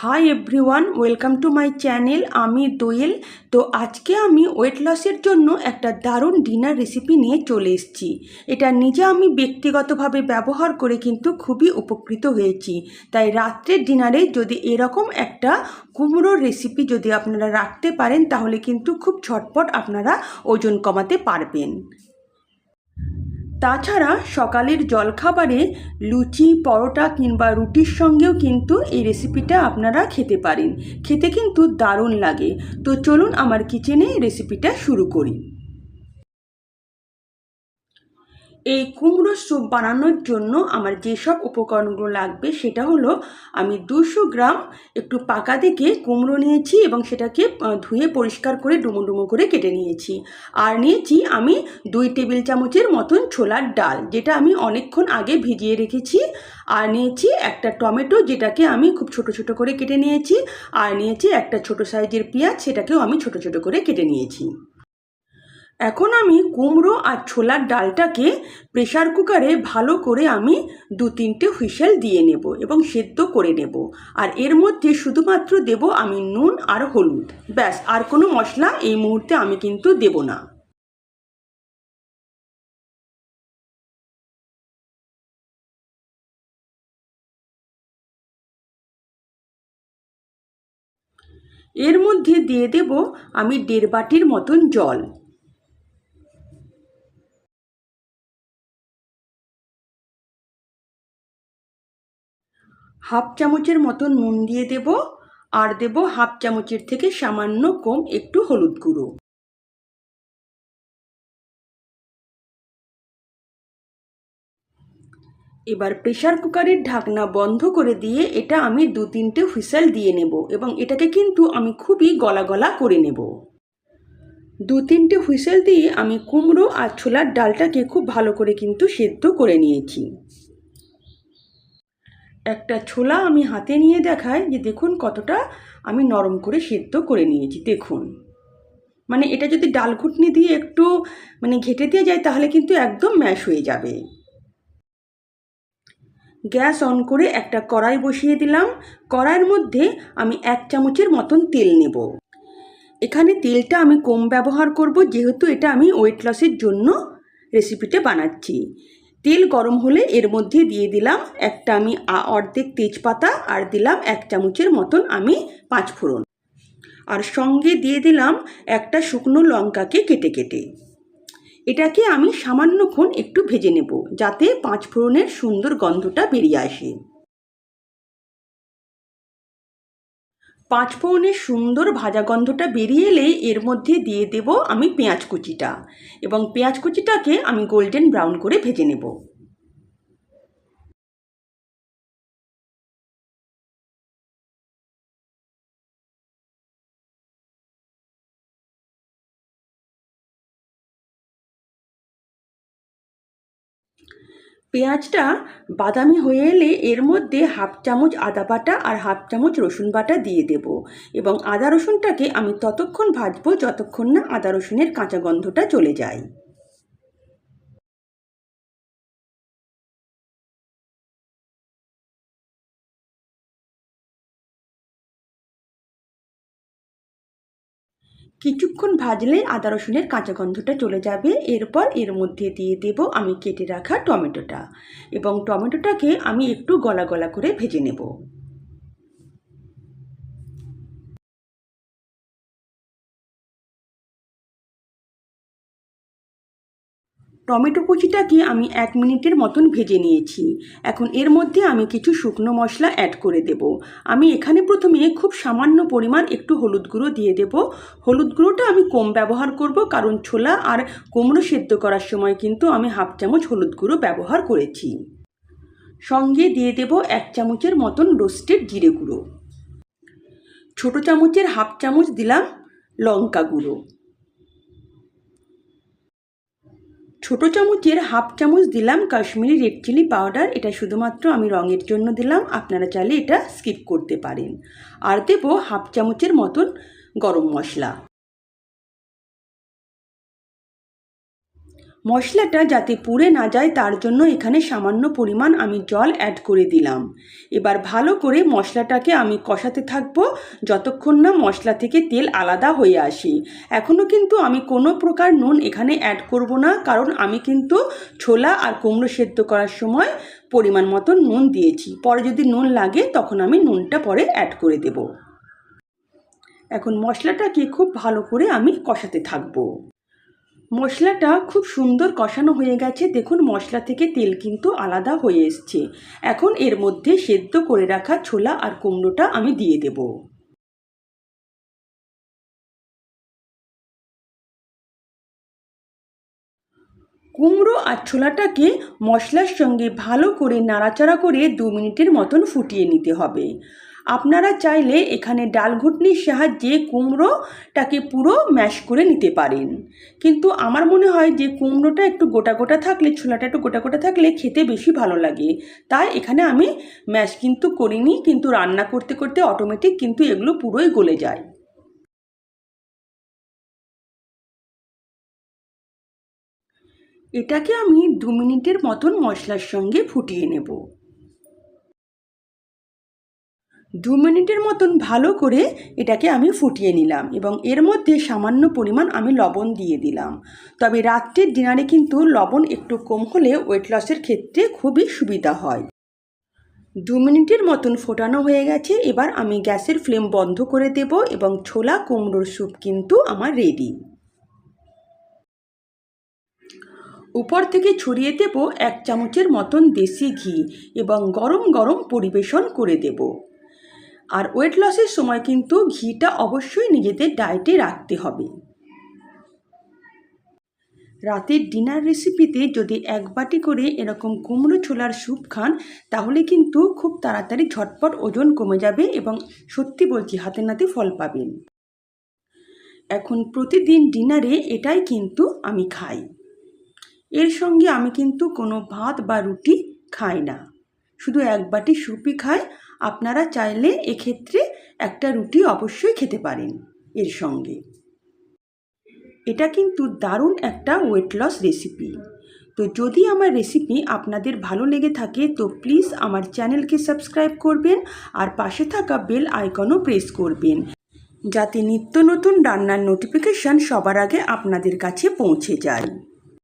Hi everyone welcome to my channel আমি দোয়েল। তো আজকে আমি ওয়েট লসের জন্য একটা দারুণ ডিনার রেসিপি নিয়ে চলে এসেছি। এটা নিজে আমি ব্যক্তিগতভাবে ব্যবহার করে কিন্তু খুবই উপকৃত হয়েছি। তাই রাত্রের ডিনারে যদি এরকম একটা কুমড়োর রেসিপি যদি আপনারা রাখতে পারেন, তাহলে কিন্তু খুব ঝটপট আপনারা ওজন কমাতে পারবেন। তাছাড়া সকালের জলখাবারে লুচি, পরোটা কিংবা রুটির সঙ্গেও কিন্তু এই রেসিপিটা আপনারা খেতে পারেন। খেতে কিন্তু দারুণ লাগে। তো চলুন আমার কিচেনে রেসিপিটা শুরু করি। এই কুমড়ো স্যুপ বানানোর জন্য আমার যেসব উপকরণগুলো লাগবে সেটা হলো আমি দুশো গ্রাম একটু পাকা দেখে কুমড়ো নিয়েছি এবং সেটাকে ধুয়ে পরিষ্কার করে ডুমো ডুমো করে কেটে নিয়েছি। আর নিয়েছি আমি দুই টেবিল চামচের মতন ছোলার ডাল, যেটা আমি অনেকক্ষণ আগে ভিজিয়ে রেখেছি। আর নিয়েছি একটা টমেটো, যেটাকে আমি খুব ছোট ছোট করে কেটে নিয়েছি। আর নিয়েছি একটা ছোট সাইজের পেঁয়াজ, সেটাকেও আমি ছোট ছোট করে কেটে নিয়েছি। এখন আমি কুমড়ো আর ছোলার ডালটাকে প্রেশার কুকারে ভালো করে আমি দু তিনটে হুইসেল দিয়ে নেব এবং সেদ্ধ করে নেব। আর এর মধ্যে শুধুমাত্র দেব আমি নুন আর হলুদ। ব্যাস, আর কোনো মশলা এই মুহূর্তে আমি কিন্তু দেব না। এর মধ্যে দিয়ে দেব আমি দেড় বাটির মতন জল। হাফ চামচের মতো নুন দিয়ে দেব, আর দেব হাফ চামচের থেকে সামান্য কম একটু হলুদ গুঁড়ো। এবার প্রেশার কুকারের ঢাকনা বন্ধ করে দিয়ে এটা আমি দু তিনটে হুইসেল দিয়ে নেব এবং এটাকে কিন্তু আমি খুবই গলা গলা করে নেব। দু তিনটে হুইসেল দিয়ে আমি কুমড়ো আর ছোলার ডালটাকে খুব ভালো করে কিন্তু সেদ্ধ করে নিয়েছি। একটা ছোলা আমি হাতে নিয়ে দেখাই যে দেখুন কতটা আমি নরম করে সেদ্ধ করে নিয়েছি, দেখুন। মানে এটা যদি ডাল ঘুটনি দিয়ে একটু মানে ঘেটে দিয়ে যায় তাহলে কিন্তু একদম ম্যাশ হয়ে যাবে। গ্যাস অন করে একটা কড়াই বসিয়ে দিলাম। কড়াইয়ের মধ্যে আমি এক চামচের মতন তেল নেব। এখানে তেলটা আমি কম ব্যবহার করব, যেহেতু এটা আমি ওয়েট লসের জন্য রেসিপিটা বানাচ্ছি। তেল গরম হলে এর মধ্যে দিয়ে দিলাম একটা আমি অর্ধেক তেজপাতা আর দিলাম এক চামচের মতন আমি পাঁচ ফোড়ন আর সঙ্গে দিয়ে দিলাম একটা শুকনো লঙ্কাকে কেটে কেটে। এটাকে আমি সামান্যক্ষণ একটু ভেজে নেব যাতে পাঁচ ফোড়নের সুন্দর গন্ধটা বেরিয়ে আসে। পাঁচ ফোড়নের সুন্দর ভাজা গন্ধটা বেরিয়ে এলেই এর মধ্যে দিয়ে দেব আমি পেঁয়াজ কুচিটা। এবং পেঁয়াজ কুচিটাকে আমি গোল্ডেন ব্রাউন করে ভেজে নেব। পেঁয়াজটা বাদামি হয়ে এলে এর মধ্যে হাফ চামচ আদা বাটা আর হাফ চামচ রসুন বাটা দিয়ে দেব। এবং আদা রসুনটাকে আমি ততক্ষণ ভাজবো যতক্ষণ না আদা রসুনের কাঁচা গন্ধটা চলে যায়। কিছুক্ষণ ভাজলে আদা রসুনের কাঁচা গন্ধটা চলে যাবে। এরপর এর মধ্যে দিয়ে দেব আমি কেটে রাখা টমেটোটা। এবং টমেটোটাকে আমি একটু গলা গলা করে ভেজে নেব। টমেটো কুচিটাকে আমি এক মিনিটের মতন ভেজে নিয়েছি। এখন এর মধ্যে আমি কিছু শুকনো মশলা অ্যাড করে দেব। আমি এখানে প্রথমে খুব সামান্য পরিমাণ একটু হলুদ গুঁড়ো দিয়ে দেব। হলুদ গুঁড়োটা আমি কম ব্যবহার করব কারণ ছোলা আর কুমড়ো সেদ্ধ করার সময় কিন্তু আমি হাফ চামচ হলুদ গুঁড়ো ব্যবহার করেছি। সঙ্গে দিয়ে দেব এক চামচের মতন রোস্টেড জিরে গুঁড়ো। ছোটো চামচের হাফ চামচ দিলাম লঙ্কা গুঁড়ো। ছোটো চামচের হাফ চামচ দিলাম কাশ্মীরি রেড চিলি পাউডার। এটা শুধুমাত্র আমি রঙের জন্য দিলাম, আপনারা চাইলে এটা স্কিপ করতে পারেন। আর দেবো হাফ চামচের মতন গরম মশলা। মশলাটা যাতে পুড়ে না যায় তার জন্য এখানে সামান্য পরিমাণ আমি জল অ্যাড করে দিলাম। এবার ভালো করে মশলাটাকে আমি কষাতে থাকব যতক্ষণ না মশলা থেকে তেল আলাদা হয়ে আসে। এখনও কিন্তু আমি কোনো প্রকার নুন এখানে অ্যাড করব না, কারণ আমি কিন্তু ছোলা আর কুমড়ো সেদ্ধ করার সময় পরিমাণ মতো নুন দিয়েছি। পরে যদি নুন লাগে তখন আমি নুনটা পরে অ্যাড করে দেব। এখন মশলাটাকে খুব ভালো করে আমি কষাতে থাকব। মশলাটা খুব সুন্দর কষানো হয়ে গেছে। দেখুন, মশলা থেকে তেল কিন্তু আলাদা হয়ে এসছে। এখন এর মধ্যে সেদ্ধ করে রাখা ছোলা আর কুমড়োটা আমি দিয়ে দেব। কুমড়ো আর ছোলাটাকে মশলার সঙ্গে ভালো করে নাড়াচাড়া করে দু মিনিটের মতন ফুটিয়ে নিতে হবে। আপনারা চাইলে এখানে ডাল ঘুটনির সাহায্যে কুমড়োটাকে পুরো ম্যাশ করে নিতে পারেন। কিন্তু আমার মনে হয় যে কুমড়োটা একটু গোটা গোটা থাকলে, ছোলাটা একটু গোটা গোটা থাকলে খেতে বেশি ভালো লাগে। তাই এখানে আমি ম্যাশ কিন্তু করিনি, কিন্তু রান্না করতে করতে অটোমেটিক কিন্তু এগুলো পুরোই গলে যায়। এটাকে আমি দু মিনিটের মতন মশলার সঙ্গে ফুটিয়ে নেব। দু মিনিটের মতন ভালো করে এটাকে আমি ফুটিয়ে নিলাম এবং এর মধ্যে সামান্য পরিমাণ আমি লবণ দিয়ে দিলাম। তবে রাত্রের ডিনারে কিন্তু লবণ একটু কম হলে ওয়েট লসের ক্ষেত্রে খুবই সুবিধা হয়। দু মিনিটের মতন ফোটানো হয়ে গেছে, এবার আমি গ্যাসের ফ্লেম বন্ধ করে দেব এবং ছোলা কুমড়োর স্যুপ কিন্তু আমার রেডি উপর থেকে ছড়িয়ে দেব এক চামচের মতন দেশি ঘি এবং গরম গরম পরিবেশন করে দেব। আর ওয়েট লসের সময় কিন্তু ঘিটা অবশ্যই নিজেদের ডায়েটে রাখতে হবে। রাতের ডিনার রেসিপিতে যদি এক বাটি করে এরকম কুমড়ো ছোলার স্যুপ খান, তাহলে কিন্তু খুব তাড়াতাড়ি ঝটপট ওজন কমে যাবে এবং সত্যি বলছি হাতে নাতে ফল পাবেন। এখন প্রতিদিন ডিনারে এটাই কিন্তু আমি খাই। এর সঙ্গে আমি কিন্তু কোনো ভাত বা রুটি খাই না। শুধু এক বাটি স্যুপই খায়, আপনারা চাইলে এক্ষেত্রে একটা রুটি অবশ্যই খেতে পারেন এর সঙ্গে। এটা কিন্তু দারুণ একটা ওয়েট লস রেসিপি তো যদি আমার রেসিপি আপনাদের ভালো লেগে থাকে, তো প্লিজ আমার চ্যানেলকে সাবস্ক্রাইব করবেন আর পাশে থাকা বেল আইকনও প্রেস করবেন, যাতে নিত্য নতুন রান্নার নোটিফিকেশান সবার আগে আপনাদের কাছে পৌঁছে যায়।